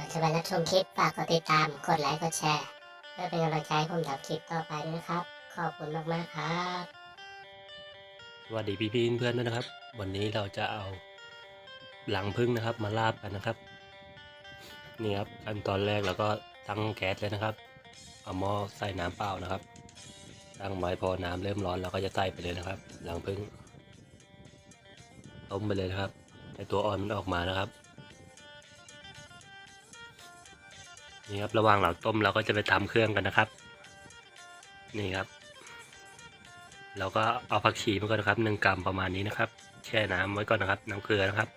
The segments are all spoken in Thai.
ก่อนจะไปรับชมคลิปฝากกดติดตาม กดไลค์ กดแชร์ เพื่อเป็นกำลังใจให้ผมทำคลิปต่อไปด้วยนะครับ ขอบคุณมากๆครับสวัสดีพี่ๆเพื่อนๆด้วยนะครับ วันนี้เราจะเอาหลังพึ่งนะครับ มาลาบกันนะครับ นี่ครับขั้นตอนแรกเราก็ตั้งแก๊สเลยนะครับ เอาหม้อใส่น้ำเปล่านะครับ ตั้งไว้พอน้ำเริ่มร้อนเราก็จะใส่ไปเลยนะครับ หลังพึ่งต้มไปเลยนะครับให้ตัวอ่อนมันออกมานะครับ นี่ครับระหว่างเราต้มเราก็จะไปทำเครื่องกันนะครับ นี่ครับ เราก็เอาผักชีมาก่อนนะครับหนึ่งกรัมประมาณนี้นะครับ แช่น้ำไว้ก่อนนะครับ น้ำเกลือนะครับ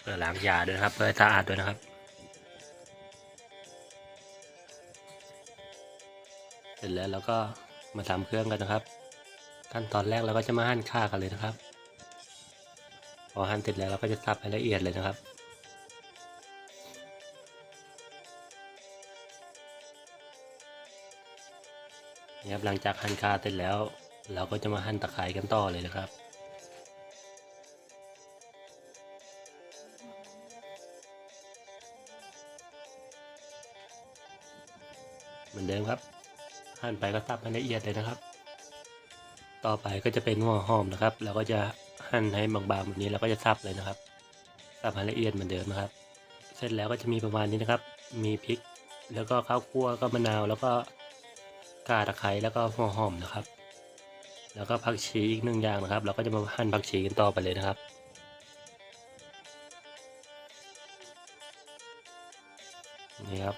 เพื่อล้างยาด้วยนะครับ เพื่อสะอาดด้วยนะครับเสร็จแล้วเราก็มาทำเครื่องกันนะครับ ขั้นตอนแรกเราก็จะมาหั่นข่ากันเลยนะครับ พอหั่นเสร็จแล้วเราก็จะสับให้ละเอียดเลยนะครับ นี่ครับหลังจากหั่นคาเสร็จแล้ว เราก็จะมาหั่นตะไคร้กันต่อเลยนะครับเหมือนเดิมครับ หั่นไปก็สับให้ละเอียดเลยนะครับ ต่อไปก็จะเป็นหัวหอมนะครับ เราก็จะหั่นให้บางๆแบบนี้แล้วก็จะสับเลยนะครับสับให้ละเอียดเหมือนเดิมนะครับ เสร็จแล้วก็จะมีประมาณนี้นะครับ มีพริก แล้วก็ข้าวคั่วก็มะนาวแล้วก็ ข่าตะไคร้แล้วก็หัวหอมนะครับ แล้วก็ผักชีอีกหนึ่งอย่างนะครับ เราก็จะมาหั่นผักชีกันต่อไปเลยนะครับนี่ครับ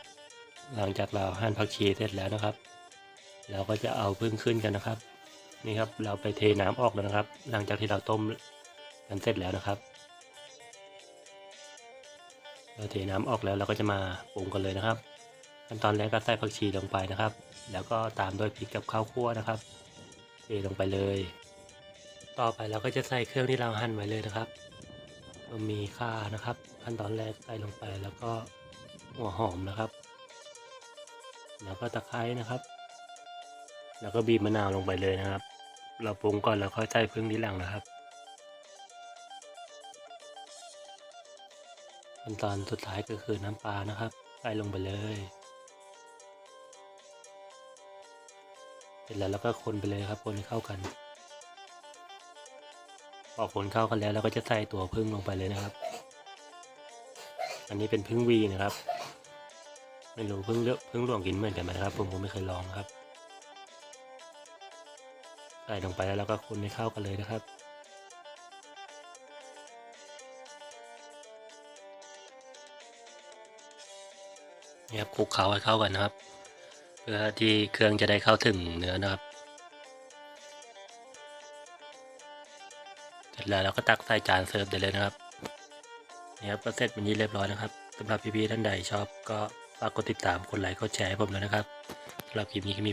หลังจากเราหั่นผักชีเสร็จแล้วนะครับ เราก็จะเอาพึ่งขึ้นกันนะครับ นี่ครับเราไปเทน้ำออกแล้วนะครับ หลังจากที่เราต้มกันเสร็จแล้วนะครับ เราเทน้ำออกแล้วเราก็จะมาปรุงกันเลยนะครับขั้นตอนแรกก็ใส่ผักชีลงไปนะครับ แล้วก็ตามด้วยพริกกับข้าวคั่วนะครับเทลงไปเลย ต่อไปเราก็จะใส่เครื่องที่เราหั่นไว้เลยนะครับก็มีข่านะครับ ขั้นตอนแรกใส่ลงไปแล้วก็หัวหอมนะครับ แล้วก็ตะไคร้นะครับ แล้วก็บีบมะนาวลงไปเลยนะครับ เราปรุงก่อนแล้วค่อยใส่พึ่งที่หลังนะครับขั้นตอนสุดท้ายก็คือน้ำปลานะครับ ใส่ลงไปเลย สร็จแล้วเราก็คนไปเลยครับคนเข้ากันพอคนเข้ากันแล้วเราก็จะใส่ตัวพึ่งลงไปเลยนะครับ อันนี้เป็นพึ่งวีนะครับ ไม่รู้พึ่งเลือกพึ่งหลวงกินเหมือนกันไหมครับ ผมก็ไม่เคยลองครับ ใส่ลงไปแล้วเราก็คนให้เข้ากันเลยนะครับนี่ครับคลุกเคล้าให้เข้ากันนะครับ พื่อที่เครื่องจะได้เข้าถึงเนื้อนะครับ เสร็จแล้วเราก็ตักใส่จานเสิร์ฟได้เลยนะครับนี่ครับก็เสร็จวันนี้เรียบร้อยนะครับสำหรับพี่ๆท่านใดชอบก็ฝากกดติดตามกดไลค์กดแชร์ให้ผมด้วยนะครับสำหรับคลิปนี้ก็มี